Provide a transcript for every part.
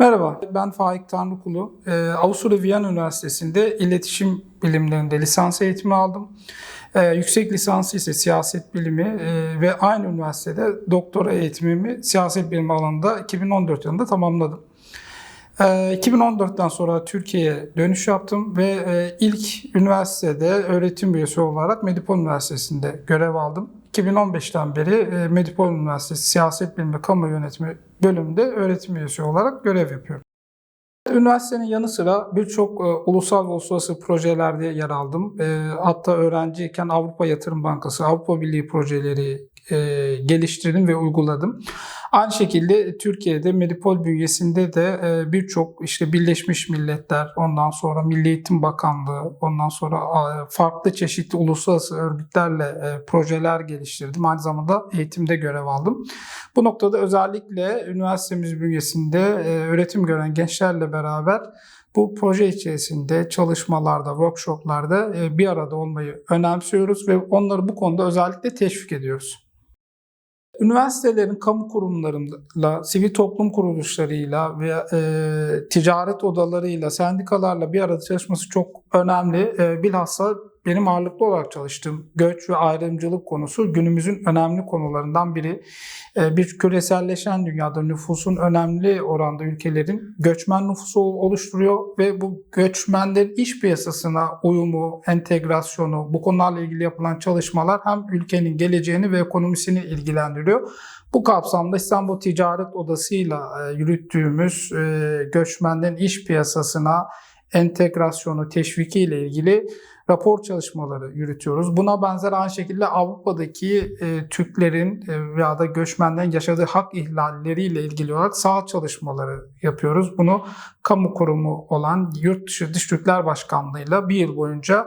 Merhaba, ben Faik Tanrıkulu. Ee, Avusturya Viyana Üniversitesi'nde iletişim bilimlerinde lisans eğitimi aldım. Ee, yüksek lisansı ise siyaset bilimi e, ve aynı üniversitede doktora eğitimimi siyaset bilimi alanında 2014 yılında tamamladım. Ee, 2014'ten sonra Türkiye'ye dönüş yaptım ve e, ilk üniversitede öğretim üyesi olarak Medipol Üniversitesi'nde görev aldım. 2015'ten beri e, Medipol Üniversitesi Siyaset Bilimi ve Kamu Yönetimi bölümünde öğretim üyesi olarak görev yapıyorum. Üniversitenin yanı sıra birçok e, ulusal ve uluslararası projelerde yer aldım. E, hatta öğrenciyken Avrupa Yatırım Bankası, Avrupa Birliği projeleri e, geliştirdim ve uyguladım. Aynı şekilde Türkiye'de Medipol bünyesinde de e, birçok işte Birleşmiş Milletler, ondan sonra Milli Eğitim Bakanlığı, ondan sonra farklı çeşitli uluslararası örgütlerle e, projeler geliştirdim. Aynı zamanda eğitimde görev aldım. Bu noktada özellikle üniversitemiz bünyesinde e, öğretim gören gençlerle beraber bu proje içerisinde çalışmalarda, workshoplarda bir arada olmayı önemsiyoruz ve onları bu konuda özellikle teşvik ediyoruz. Üniversitelerin kamu kurumlarıyla, sivil toplum kuruluşlarıyla ve e, ticaret odalarıyla, sendikalarla bir arada çalışması çok önemli. E, bilhassa benim ağırlıklı olarak çalıştığım göç ve ayrımcılık konusu günümüzün önemli konularından biri. E, bir küreselleşen dünyada nüfusun önemli oranda ülkelerin göçmen nüfusu oluşturuyor ve bu göçmenlerin iş piyasasına uyumu, entegrasyonu, bu konularla ilgili yapılan çalışmalar hem ülkenin geleceğini ve ekonomisini ilgilendiriyor. Bu kapsamda İstanbul Ticaret Odası'yla e, yürüttüğümüz e, göçmenlerin iş piyasasına entegrasyonu, teşviki ile ilgili rapor çalışmaları yürütüyoruz. Buna benzer aynı şekilde Avrupa'daki e, Türklerin e, veya da göçmenlerin yaşadığı hak ihlalleriyle ilgili olarak sağ çalışmaları yapıyoruz. Bunu kamu kurumu olan Yurtdışı Dış Türkler Başkanlığı'yla bir yıl boyunca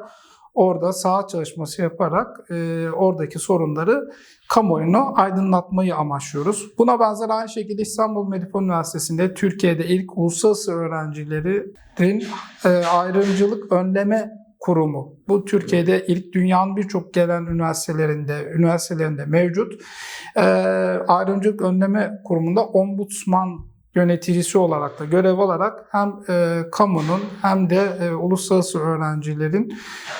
orada saha çalışması yaparak e, oradaki sorunları kamuoyunu aydınlatmayı amaçlıyoruz. Buna benzer aynı şekilde İstanbul Medipol Üniversitesi'nde Türkiye'de ilk uluslararası öğrencilerin e, ayrımcılık önleme kurumu. Bu Türkiye'de ilk dünyanın birçok gelen üniversitelerinde üniversitelerinde mevcut. E, ayrımcılık önleme kurumunda ombudsman yöneticisi olarak da görev alarak hem e, kamunun hem de e, uluslararası öğrencilerin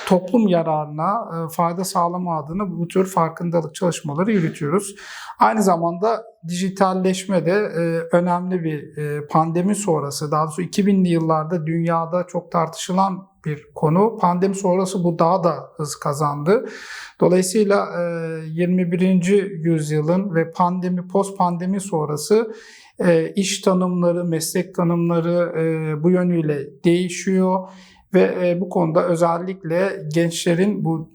toplum yararına e, fayda sağlama adına bu tür farkındalık çalışmaları yürütüyoruz. Aynı zamanda dijitalleşme de e, önemli bir e, pandemi sonrası, daha doğrusu 2000'li yıllarda dünyada çok tartışılan bir konu. Pandemi sonrası bu daha da hız kazandı. Dolayısıyla e, 21. yüzyılın ve pandemi, post pandemi sonrası iş tanımları, meslek tanımları e, bu yönüyle değişiyor ve e, bu konuda özellikle gençlerin bu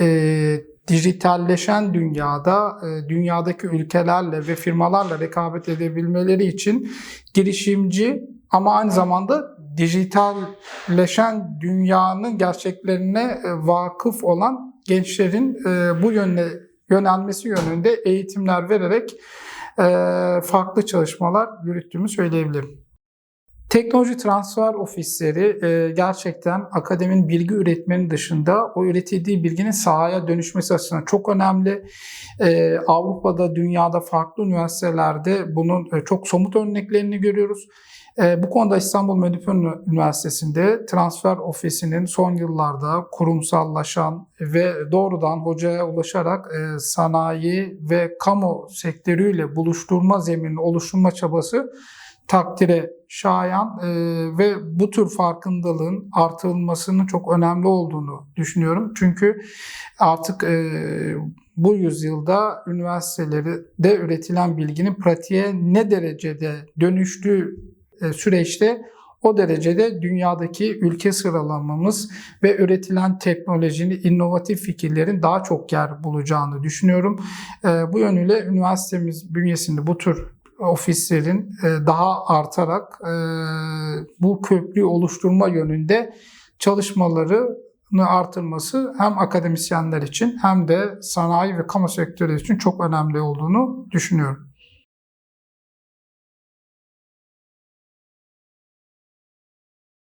e, dijitalleşen dünyada e, dünyadaki ülkelerle ve firmalarla rekabet edebilmeleri için girişimci ama aynı zamanda dijitalleşen dünyanın gerçeklerine e, vakıf olan gençlerin e, bu yönde yönelmesi yönünde eğitimler vererek e, farklı çalışmalar yürüttüğümü söyleyebilirim. Teknoloji transfer ofisleri e, gerçekten akademinin bilgi üretmenin dışında o üretildiği bilginin sahaya dönüşmesi açısından çok önemli. E, Avrupa'da, dünyada farklı üniversitelerde bunun e, çok somut örneklerini görüyoruz. E, bu konuda İstanbul Medipol Üniversitesi'nde transfer ofisinin son yıllarda kurumsallaşan ve doğrudan hocaya ulaşarak e, sanayi ve kamu sektörüyle buluşturma zemini oluşturma çabası takdire şayan e, ve bu tür farkındalığın artırılmasının çok önemli olduğunu düşünüyorum. Çünkü artık e, bu yüzyılda üniversitelerde üretilen bilginin pratiğe ne derecede dönüştüğü e, süreçte o derecede dünyadaki ülke sıralamamız ve üretilen teknolojinin, inovatif fikirlerin daha çok yer bulacağını düşünüyorum. E, bu yönüyle üniversitemiz bünyesinde bu tür ofislerin e, daha artarak bu köprüyü oluşturma yönünde çalışmalarını artırması hem akademisyenler için hem de sanayi ve kamu sektörü için çok önemli olduğunu düşünüyorum.